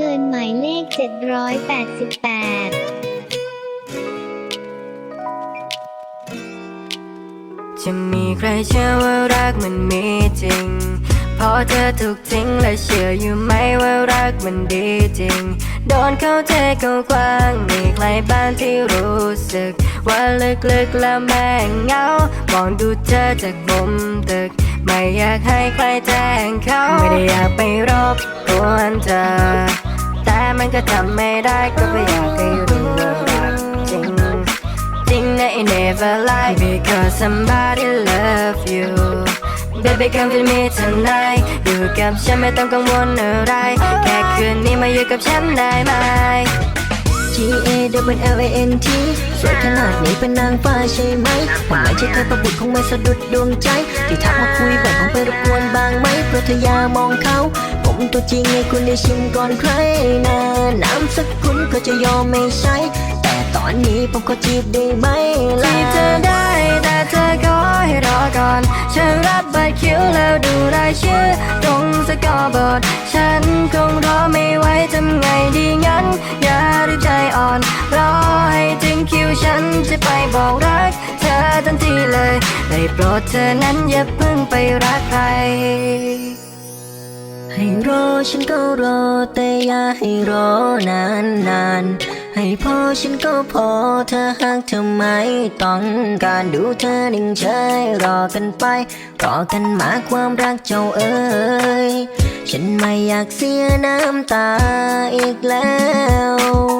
ชิญหมายเลข 788 จะมีใครเชื่อว่ารักมันมีจริงเพราะเธอถูกทิ้งและเชื่ออยู่ไหมว่ารักมันดีจริง โดนเขาเทเขากว้างมีใครบ้างที่รู้สึก ว่าลึกๆแล้วแม่งเหงามองดูเธอจากมุมตึกไม่อยากให้ใครแจ้งเขา ไม่ได้อยากไปรบกวนเธอ มันก็ทำไม่ได้ก็ไม่อยากให้รู้ว่ารักจริงจริงนะ I never lie because somebody love you Baby come with me tonight อยู่กับฉันไม่ต้องกังวลอะไร แค่คืนนี้มาอยู่กับฉันได้ไหม A W L A N T สวยขนาดนี้เป็นนางฟ้าใช่ไหมผมไม่ใช่เทพบุตรคงไม่สะดุดดวงใจ ที่ทักมาคุยแบบคงไปรบกวนบางไหมเพราะเธออย่ามองเขา ผมตัวจริงให้คุณได้ชิมก่อนใครนะน้ำสักคุณก็จะยอมไม่ใช้ แต่ตอนนี้ผมขอจีบได้ไหมล่ะที่เธอได้แต่เธอขอ ให้รอก่อน ฉันรับบัตรคิวแล้วดูรายชื่อ ตรงสกอร์บอร์ด ฉันคงรอไม่ไหวทำไงดีงั้น อย่าได้ใจอ่อน รอให้ถึงคิวฉันจะไปบอกรัก เธอทันทีเลยได้โปรดเธอนั้นอย่าเพิ่งไปรักใครให้รอฉันก็รอแต่อย่าให้รอนานนาน ให้พอฉันก็พอเธอหากเธอไม่ต้องการดูเธอนิ่งเฉยรอกันไป รอกันมาความรักเจ้าเอ๋ยฉันไม่อยากเสียน้ำตาอีกแล้ว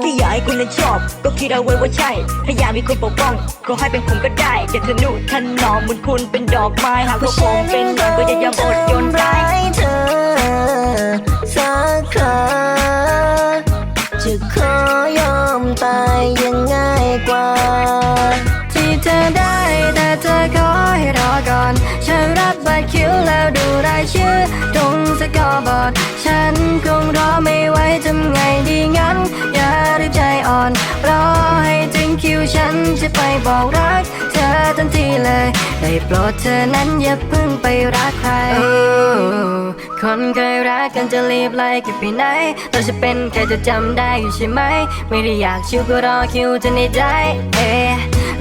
ที่อยากให้คุณนั้นชอบ ก็คิดเอาไว้ว่าใช่ถ้าอยากมีคนปกป้อง ก็ให้เป็นผมก็ได้อย่าทะนุถนอมเหมือนคุณเป็นดอกไม้หากว่าผมเป็นนอนก็จะยอมอดยนได้ เธอได้ แต่เธอขอให้รอก่อน ฉันรับบัตรคิวแล้วดูรายชื่อตรงสกอร์บอร์ดฉันคงรอไม่ไหวทำไงดีงั้น อย่าได้ใจอ่อน รอให้ถึงคิวฉันจะไปบอกรัก เธอทันทีเลยได้โปรดเธอนั้นอย่าเพิ่งไปรักใคร คนเคยรักกันจะรีบไล่กันไปไหนเราจะเป็นใครจะจำได้อยู่ใช่ไหม ไม่ได้อยากชิวก็รอคิวจะในใจเอ๊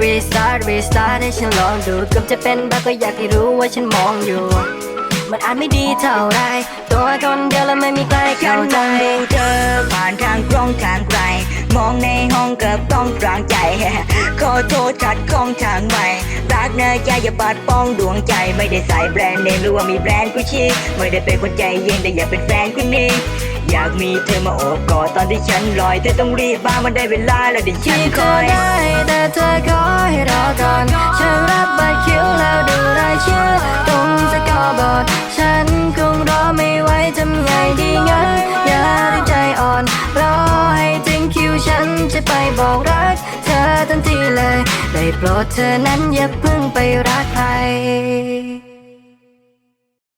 restart restart ให้ฉันลองดูเกือบจะเป็นบ้าก็อยากให้รู้ว่าฉันมองอยู่ มันอาจไม่ดีเท่าไรตัวคนเดียวแล้วไม่มีใครฉัเข้านใจมองดูเธอผ่านทางกล้องทางไกล มองในห้องกับต้องกลางใจ ขอโทษขัดข้องทางใหม่รักเนยใจอย่าปัดป้องดวงใจ ไม่ได้ใส่แบรนด์เนมหรือว่ามีแบรนด์กุชชี่ไม่ได้เป็นคนใจเย็นแต่อยากเป็นแฟนคนนี้ อยากมีเธอมาโอบกอดตอนที่ฉันลอย เธอต้องรีบมามันได้เวลาแล้วเดี๋ยวฉันคอยได้แต่เธอขอให้รอก่อนฉันรับบัตรคิวแล้วดูรายชื่อตรงสกอร์บอร์ดฉันคงรอไม่ไหวทำไงดีงั้นอย่าได้ใจอ่อนรอให้ถึงคิวฉันจะไปบอกรัก เธอทันทีเลย ได้โปรดเธอนั้นอย่าเพิ่งไปรักใคร